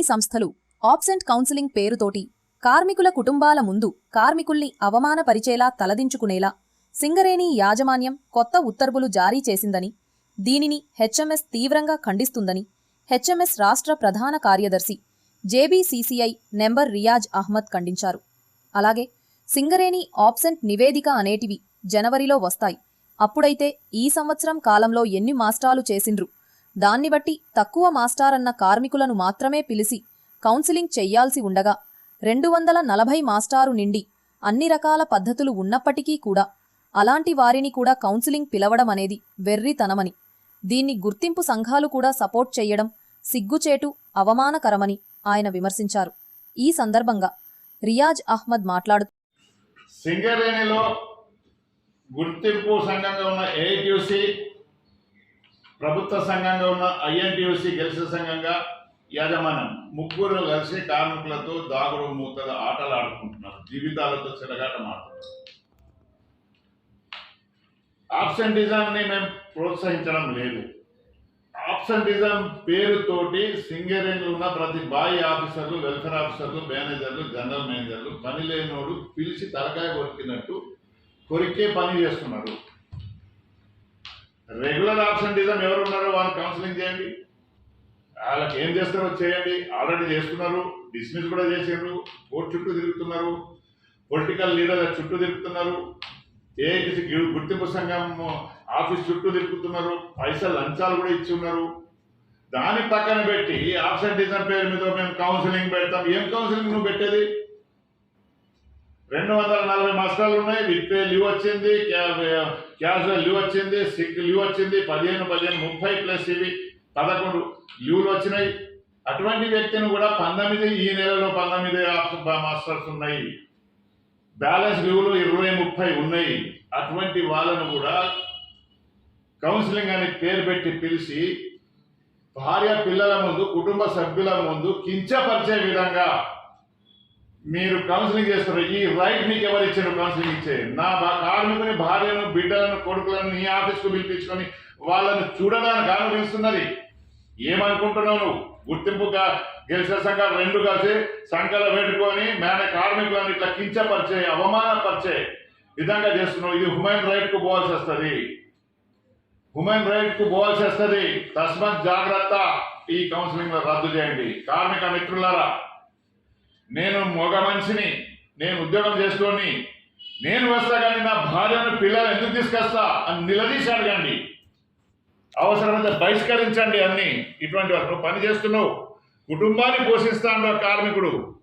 Company సంస్థలు absent counselling పేరుతోటి కార్మికుల కుటుంబాల ముందు కార్మికుల్ని అవమానపరిచేలా తలదించుకునేలా సింగరేణి యాజమాన్యం కొత్త ఉత్తర్వులు జారీ చేసిందని దీనిని హెచ్ఎంఎస్ తీవ్రంగా ఖండిస్తుందని హెచ్ఎంఎస్ రాష్ట్ర ప్రధాన కార్యదర్శి జేబీసీసీఐ నెంబర్ రియాజ్ అహ్మద్ ఖండించారు. అలాగే సింగరేణి ఆబ్సెంట్ నివేదిక అనేటివి జనవరిలో వస్తాయి. అప్పుడైతే ఈ సంవత్సరం కాలంలో ఎన్ని మాస్టాలు చేసిండ్రు? దాన్ని బట్టి తక్కువ మాస్టారన్న కార్మికులను మాత్రమే పిలిచి కౌన్సిలింగ్ చెయ్యాల్సి ఉండగా రెండు వందల నలభై మాస్టారు నిండి అన్ని రకాల పద్ధతులు ఉన్నప్పటికీ కూడా అలాంటి వారిని కూడా కౌన్సిలింగ్ పిలవడం అనేది వెర్రితనమని దీన్ని గుర్తింపు సంఘాలు కూడా సపోర్ట్ చెయ్యడం సిగ్గుచేటు అవమానకరమని ఆయన విమర్శించారు. ఈ సందర్భంగా రియాజ్ అహ్మద్ మాట్లాడుతూ సింగరేణిలో గుర్తింపు సంఘంగా ఉన్న ఏక్యూసీ ప్రభుత్వ సంఘంగా ఉన్న ఐఎన్టీయూసి గెలిచిన సంఘంగా యజమానం ముగ్గురు కలిసి కార్మికులతో దాగుడు మూతల ఆటలు ఆడుకుంటున్నారు జీవితాలతో చెలగాటమాడుతున్నారు ఆబ్సెంటిజాన్ని మేము ప్రోత్సహించడం లేదు. ఆబ్సెంటిజం పేరుతోటి సింగరేణిలో ఉన్న ప్రతి బాయి ఆఫీసర్లు వెల్ఫేర్ ఆఫీసర్లు మేనేజర్లు జనరల్ మేనేజర్లు పని లేనోడు పిలిచి తలకాయ కొరికినట్టు కొరికే పని చేస్తున్నారు. రెగ్యులర్ ఆబ్సెంటిజం ఎవరు ఉన్నారో వాళ్ళని కౌన్సిలింగ్ చేయండి. వాళ్ళకి ఏం చేస్తారో చేయండి. ఆల్రెడీ చేస్తున్నారు. డిస్మిస్ కూడా చేసిండ్రు కోర్టు చుట్టూ తిరుగుతున్నారు. పొలిటికల్ లీడర్ల చుట్టూ తిరుగుతున్నారు. ఏఐటిసి గుర్తింపు సంఘం ఆఫీస్ చుట్టూ తిరుగుతున్నారు. పైసలు లంచాలు కూడా ఇచ్చి ఉన్నారు. దాని పక్కన పెట్టి ఆబ్సెంటిజం పేరు మీద మేము కౌన్సిలింగ్ పెడతాం. ఏం కౌన్సిలింగ్ నువ్వు పెట్టేది? రెండు వందల నలభై మాస్టర్లు ఉన్నాయి. విత్ లీవ్ వచ్చింది. క్యాజువల్ లీవ్ వచ్చింది. సిక్ లీవ్ వచ్చింది. పదిహేను పదిహేను ముప్పై ప్లస్ ఇవి పదకొండు లీవ్లు వచ్చినాయి. అటువంటి వ్యక్తిని కూడా పంతొమ్మిది ఈ నెలలో పంతొమ్మిది ఆప్షన్ మాస్టర్స్ ఉన్నాయి. బ్యాలెన్స్ లీవ్లు ఇరవై ముప్పై ఉన్నాయి. అటువంటి వాళ్ళను కూడా కౌన్సిలింగ్ అని పేరు పెట్టి పిలిచి భార్య పిల్లల ముందు కుటుంబ సభ్యుల ముందు కించపరిచే విధంగా మీరు కౌన్సిలింగ్ చేస్తారు ఈ రైట్ మీకు ఎవరు ఇచ్చారు? కౌన్సిలింగ్ ఇచ్చే. నా కార్మికుని భార్యను బిడ్డలను కొడుకులను నీ ఆఫీస్కు పిలిపించుకొని వాళ్ళను చూడడానికి అనుభవిస్తున్నది ఏమనుకుంటున్నావు నువ్వు? గుర్తింపుగా గెలిచిన సంఘాలు రెండు కలిసి సంఘాలు పెట్టుకొని మేన కార్మికులను ఇట్లా కించపరిచే అవమానపరిచే విధంగా చేస్తున్నావు. ఇది హుమెన్ రైట్కు పోవాల్సి వస్తుంది. హుమెన్ రైట్కు పోవాల్సి వస్తుంది. తస్మత్ జాగ్రత్త. ఈ కౌన్సిలింగ్ రద్దు చేయండి. కార్మిక మిత్రులారా నేను మగ మనిషిని నేను ఉద్యోగం చేసుకొని నేను వస్తా కానీ నా భార్యను పిల్లలు ఎందుకు తీసుకొస్తా అని నిలదీసి అడగండి అవసరమైతే బహిష్కరించండి అన్ని. ఇటువంటి వారు నువ్వు పని చేస్తున్నావు. కుటుంబాన్ని పోషిస్తాడు ఆ కార్మికుడు.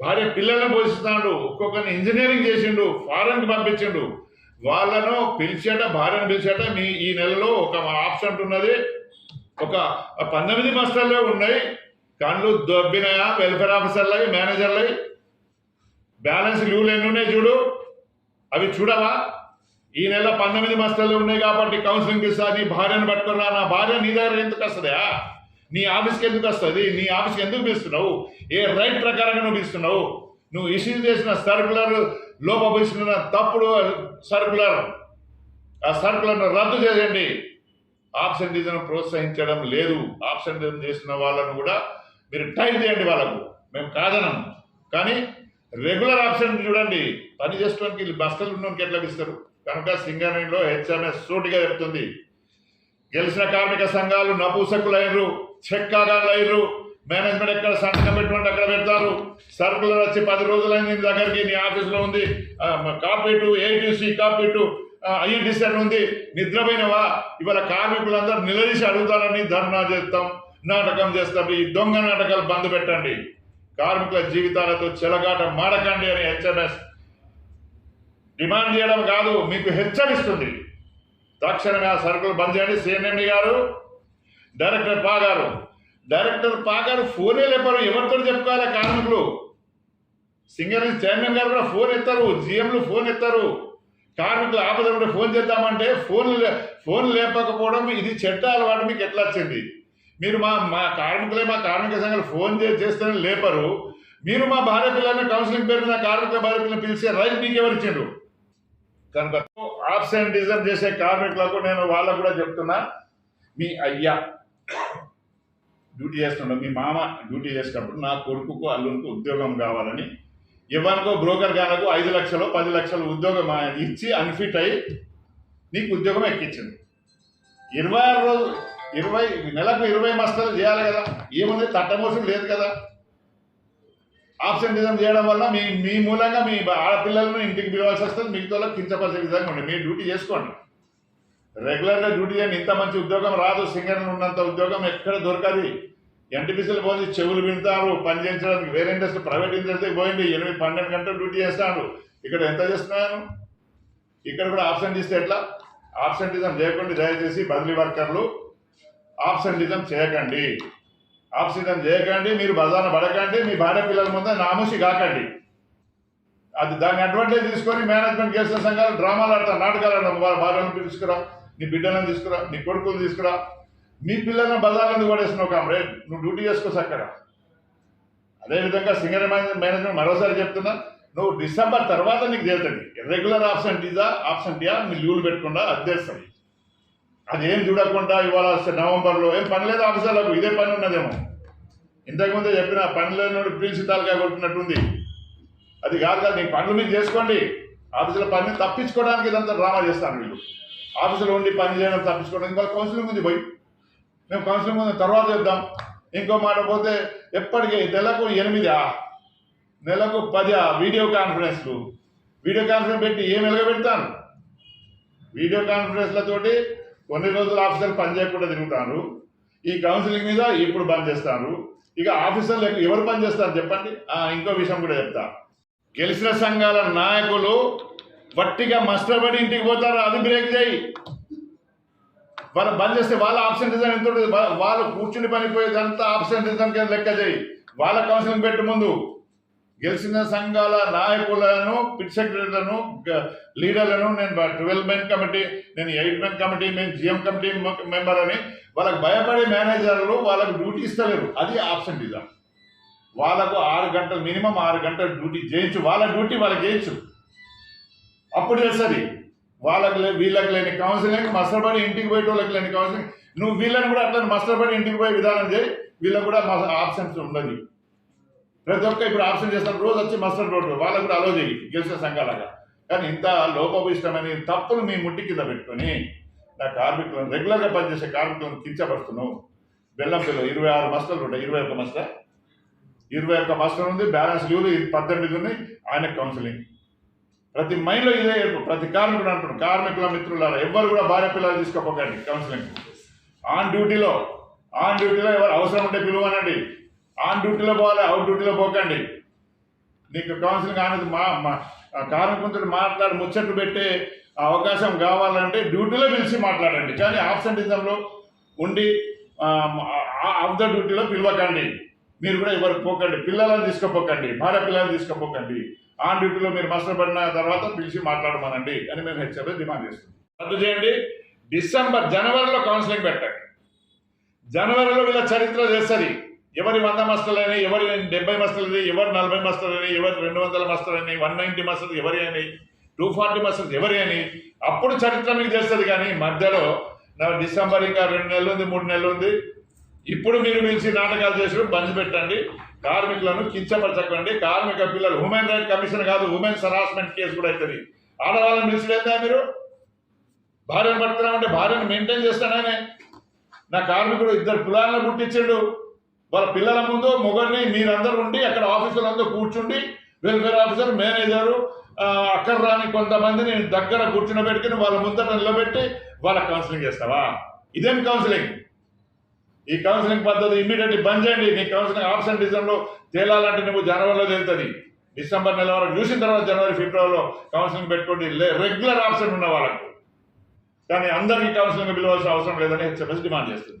భార్య పిల్లలను పోషిస్తాడు. ఒక్కొక్కరిని ఇంజనీరింగ్ చేసిండు ఫారెన్కి పంపించిండు. వాళ్ళను పిలిచేట భార్యను పిలిచేట మీ ఈ నెలలో ఒక ఆప్షన్ ఉన్నది. ఒక పంతొమ్మిది మాస్టర్లే ఉన్నాయి. కళ్ళు దొబ్బినాయా? వెల్ఫేర్ ఆఫీసర్లవి మేనేజర్లవి బ్యాలెన్స్ లీవ్లు ఎన్ని ఉన్నాయి చూడు? అవి చూడవా? ఈ నెల పంతొమ్మిది మస్తలు ఉన్నాయి కాబట్టి కౌన్సిలింగ్ ఇస్తా నీ భార్యను పట్టుకున్నా నా భార్య నీ దగ్గర ఎందుకు వస్తుందా? నీ ఆఫీస్కి ఎందుకు వస్తుంది? నీ ఆఫీస్కి ఎందుకు పిలుస్తున్నావు? ఏ రైట్ ప్రకారంగా నువ్వు పిలుస్తున్నావు? నువ్వు ఇష్యూ చేసిన సర్కులర్ లోపభూషిస్తున్న తప్పుడు సర్కులర్ ఆ సర్కులర్ను రద్దు చేయండి. ఆబ్సెంటిజం ప్రోత్సహించడం లేదు. ఆబ్సెంటిజం చేసిన వాళ్ళను కూడా మీరు టైం చేయండి వాళ్ళకు. మేము కాదనం. కానీ రెగ్యులర్ ఆప్షన్ చూడండి. పని చేసుకోవడానికి వీళ్ళు బస్తలు ఉన్నోనికి ఎట్లా ఇస్తారు కనుక సింగరేణిలో హెచ్ఎంఎస్ సూటిగా చెప్తుంది. గెలిచిన కార్మిక సంఘాలు నపూసకులైనరు చెక్కాగాళ్ళైనరు మేనేజ్మెంట్ ఎక్కడ సంతకం పెట్టుకుంటే అక్కడ పెడతారు. సర్కులర్ వచ్చి పది రోజులైంది నీ దగ్గరికి నీ ఆఫీస్లో ఉంది. కాపీటు ఏటీసీ కాపీటు ఐఎన్టీసీ అని ఉంది. నిద్రపోయినవా? ఇవాళ కార్మికులందరూ నిలదీసి అడుగుతారని ధర్నా చేస్తాం. నాటకం చేస్తారు ఈ దొంగ నాటకాలు బంద్ పెట్టండి. కార్మికుల జీవితాలతో చెలగాట మాడకండి అని హెచ్ఎంఎస్ డిమాండ్ చేయడం కాదు మీకు హెచ్చరిస్తుంది. తక్షణమే ఆ సరుకులు బంద్ చేయండి. సిఎన్ఎండి గారు డైరెక్టర్ పాగారు డైరెక్టర్ పాగారు ఫోనే లేపారు. ఎవరితో చెప్పుకోవాలి కార్మికులు? సింగర్ చైర్మన్ గారు కూడా ఫోన్ ఎత్తారు. జిఎంలు ఫోన్ ఎత్తారు. కార్మికులు ఆపద ఉంటే ఫోన్ చేద్దామంటే ఫోన్ ఫోన్ లేపకపోవడం ఇది చెట్ట అలవాటు. మీకు ఎట్లా వచ్చింది? మీరు మా మా కార్మికులే మా కార్మిక సంఘాలు ఫోన్ చే- చేస్తేనే లేపరు. మీరు మా భార్య పిల్లల్ని కౌన్సిలింగ్ పేరు మీద కార్మికుల భార్య పిల్లలు పిలిచే రైట్ మీకు ఎవరు కనుక కనుక ఆబ్సెంటిజం చేసే కార్మికులకు నేను వాళ్ళకు కూడా చెప్తున్నా మీ అయ్యా డ్యూటీ చేస్తున్నాడు మీ మామ డ్యూటీ చేసేటప్పుడు నా కొడుకుకు అల్లునికి ఉద్యోగం కావాలని ఎవరికో బ్రోకర్ గాలకు ఐదు లక్షలు పది లక్షలు ఉద్యోగం ఇచ్చి అన్ఫిట్ అయ్యి నీకు ఉద్యోగం ఎక్కించింది ఇరవై ఆరు రోజులు ఇరవై నెలకు ఇరవై మస్తలు చేయాలి కదా. ఏముంది? తట్టమోసం లేదు కదా. ఆబ్సెంటిజం చేయడం వల్ల మీ మీ మూలంగా మీ ఆడపిల్లలను ఇంటికి పిలవాల్సి వస్తుంది. మిగతా కించపరిచే విధంగా ఉండి మీరు డ్యూటీ చేసుకోండి. రెగ్యులర్గా డ్యూటీ చేయండి. ఇంత మంచి ఉద్యోగం రాదు. సింగర్ ఉన్నంత ఉద్యోగం ఎక్కడ దొరకదు. ఎన్టీపీసీలు పోయి చెవులు వింటారు పని చేయించడానికి వేరే ఇండస్ట్రీ ప్రైవేట్ ఇండస్ట్రీకి పోయింది ఎనిమిది పన్నెండు గంటలు డ్యూటీ చేస్తాను ఇక్కడ ఎంత చేస్తున్నాను? ఇక్కడ కూడా ఆబ్సెంట్ ఇస్తే ఎట్లా? ఆబ్సెంటిజం చేయకుండా దయచేసి బదిలీ వర్కర్లు ఆబ్సెంటిజం చేయకండి. ఆబ్సెంటిజం చేయకండి మీరు బజార్న పడకండి మీ భార్య పిల్లల ముందు నామూసి కాకండి. అది దాన్ని అడ్వాంటేజ్ తీసుకొని మేనేజ్మెంట్ చేసిన సంఘాలు డ్రామాలు ఆడతారు నాటకాలు ఆడతాం. వాళ్ళ భార్యను తీసుకురా నీ బిడ్డలను తీసుకురా నీ కొడుకులు తీసుకురా. మీ పిల్లలను బజార్లను ఎందుకు పడేస్తున్నావు కామ్రే నువ్వు డ్యూటీ చేసుకోవచ్చు అక్కడ. అదేవిధంగా సింగర్ మేనేజ్మెంట్ మరోసారి చెప్తున్నా నువ్వు డిసెంబర్ తర్వాత నీకు తేలుతుంది. రెగ్యులర్ ఆప్షన్ ఇదా ఆప్షన్ ఆబ్సెంటియా మీ లీవ్లు పెట్టకుండా అధ్యస్తుంది అదేం చూడకుండా ఇవాళ వస్తే నవంబర్లో ఏం పని లేదు ఆఫీసర్లకు? ఇదే పని ఉన్నదేమో. ఇంతకుముందే చెప్పిన పని లేనివాడు పిలిచి తాలుగా కొట్టినట్టుంది. అది కాదు కదా నీ పనులు మీరు చేసుకోండి. ఆఫీసులో పని తప్పించుకోవడానికి ఇదంతా డ్రామా చేస్తాను వీళ్ళు. ఆఫీసులో ఉండి పని చేయడం తప్పించుకోవడం ఇంకా కౌన్సిలింగ్ ఉంది పోయి. మేము కౌన్సిలింగ్ ఉంది తర్వాత చేద్దాం ఇంకో మాట పోతే ఎప్పటికీ నెలకు ఎనిమిదా? నెలకు పది వీడియో కాన్ఫరెన్స్లు. వీడియో కాన్ఫరెన్స్ పెట్టి ఏం వెలగబెడతాను వీడియో కాన్ఫరెన్స్లతోటి కొన్ని రోజులు ఆఫీసర్ పని చేయకుండా తిరుగుతారు. ఈ కౌన్సిలింగ్ మీద ఇప్పుడు బంద్ చేస్తారు. ఇక ఆఫీసర్లు ఎవరు పని చేస్తారు చెప్పండి? ఇంకో విషయం కూడా చెప్తా. గెలిచిన సంఘాల నాయకులు వట్టిగా మస్టర్బడి ఇంటికి పోతారు అది బ్రేక్ చేయి. వాళ్ళు బంద్ చేస్తే వాళ్ళ ఆబ్సెంటిజం ఎంత ఉంటుంది? వాళ్ళు కూర్చుని పనిపోయేదంతా ఆబ్సెంటిజం కింద లెక్క చేయి. వాళ్ళ కౌన్సిలింగ్ పెట్టు ముందు. గెలిచిన సంఘాల నాయకులను పిట్ సెక్రటరీలను లీడర్లను నేను ట్వెల్వ్ మెన్ కమిటీ నేను ఎయిట్ మెన్ కమిటీ నేను జిఎం కమిటీ మెంబర్ అని వాళ్ళకి భయపడే మేనేజర్లు వాళ్ళకు డ్యూటీ ఇస్తలేరు. అది ఆబ్సెంటిజం. వాళ్ళకు ఆరు గంటలు మినిమం ఆరు గంటలు డ్యూటీ చేయించు. వాళ్ళ డ్యూటీ వాళ్ళకి చేయించు. అప్పుడు చేస్తుంది వాళ్ళకి వీళ్ళకి లేని కౌన్సిలింగ్ మస్టర్బడి ఇంటికి పోయే వాళ్ళకి లేని కౌన్సిలింగ్. నువ్వు వీళ్ళని కూడా అట్లా మస్టర్బడి ఇంటికి పోయే విధానం చేయి. వీళ్ళకు కూడా ఆప్షన్స్ ఉండదు. ప్రతి ఒక్క ఇప్పుడు ఆప్షన్ చేస్తాను రోజు వచ్చి మస్టర్ రోడ్డు వాళ్ళకు కూడా అలో చేయి గెలిచిన సంఘాలుగా. కానీ ఇంత లోపభూయిష్టమైన తప్పులు మీ ముట్టి కింద పెట్టుకొని నా కార్మికులను రెగ్యులర్గా పనిచేసే కార్మికులను కించపరుస్తున్నావు. బెల్లం పిల్ల ఇరవై ఆరు మస్టర్లు ఉంటాయి ఇరవై ఒక్క మస్టర్. ఇరవై ఒక్క మస్టర్ ఉంది బ్యాలెన్స్ లీవ్లు పద్దెనిమిది ఉన్నాయి ఆయన కౌన్సిలింగ్ ప్రతి మైండ్లో ఇదే ప్రతి కార్మికుడు అంటున్నాడు కార్మికుల మిత్రులారా ఎవ్వరు కూడా భార్య పిల్లలు తీసుకోపోకండి కౌన్సిలింగ్ ఆన్ డ్యూటీలో ఆన్ డ్యూటీలో ఎవరు అవసరం ఉంటే పిలువనండి. ఆన్ డ్యూటీలో పోవాలి అవుట్ డ్యూటీలో పోకండి. నీకు కౌన్సిలింగ్ అనేది మా మా ఆ మాట్లాడి ముచ్చట్లు పెట్టే అవకాశం కావాలంటే డ్యూటీలో పిలిచి మాట్లాడండి. కానీ ఆబ్సెంటిజంలో ఉండి ఆఫ్ ద డ్యూటీలో పిలవకండి. మీరు కూడా ఎవరు పోకండి పిల్లలను తీసుకుపోకండి భార్య పిల్లలను తీసుకుపోకండి. ఆన్ డ్యూటీలో మీరు మాస్టర్ పడిన తర్వాత పిలిచి మాట్లాడమనండి అని మేము హెచ్చరిక డిమాండ్ చేస్తున్నాం. రద్దు చేయండి. డిసెంబర్ జనవరిలో కౌన్సిలింగ్ పెట్టండి. జనవరిలో వీళ్ళ చరిత్ర చేస్తుంది. ఎవరి వంద మస్తలని ఎవరి డెబ్బై మస్తలని ఎవరి నలభై మస్తలని ఎవరి రెండు వందల మస్తలని వన్ నైంటీ మస్తలు ఎవరి అని టూ ఫార్టీ మస్తలు ఎవరి అని అప్పుడు చరిత్ర మీకు చేస్తుంది కానీ మధ్యలో నా డిసెంబర్ ఇంకా రెండు నెలలు ఉంది మూడు నెలలు ఉంది. ఇప్పుడు మీరు పిలిచి నాటకాలు చేసి బంద్ పెట్టండి. కార్మికులను కించపరచకండి. కార్మిక పిల్లలు హ్యూమన్ రైట్ కమిషన్ కాదు ఉమెన్స్ హరాస్మెంట్ కేసు కూడా అవుతుంది ఆడవాళ్ళని పిలిచిలేదా మీరు? భార్యను పడుతున్నామంటే భార్యను మెయింటైన్ చేస్తాననే నా కార్మికుడు ఇద్దరు కులాలను పుట్టించిండు. వాళ్ళ పిల్లల ముందు మొగరిని మీరందరూ ఉండి అక్కడ ఆఫీసులందరూ కూర్చుండి వెల్ఫేర్ ఆఫీసర్ మేనేజరు అక్కడ రాని కొంతమందిని దగ్గర కూర్చునబెట్టుకుని వాళ్ళ ముందర నిలబెట్టి వాళ్ళ కౌన్సిలింగ్ చేస్తావా? ఇదేం కౌన్సిలింగ్ ఈ కౌన్సిలింగ్ పద్ధతి ఇమ్మీడియట్లీ బంద్ చేయండి. నీ కౌన్సిలింగ్ ఆబ్సెంటిజంలో తేలాలంటే నువ్వు జనవరిలో తేలుతుంది. డిసెంబర్ నెల వరకు చూసిన తర్వాత జనవరి ఫిబ్రవరిలో కౌన్సిలింగ్ పెట్టుకోండి. రెగ్యులర్ ఆబ్సెంట్ ఉన్న వాళ్ళకు. కానీ అందరికీ కౌన్సిలింగ్ పిలవాల్సిన అవసరం లేదని హెచ్ఎంఎస్ డిమాండ్ చేస్తుంది.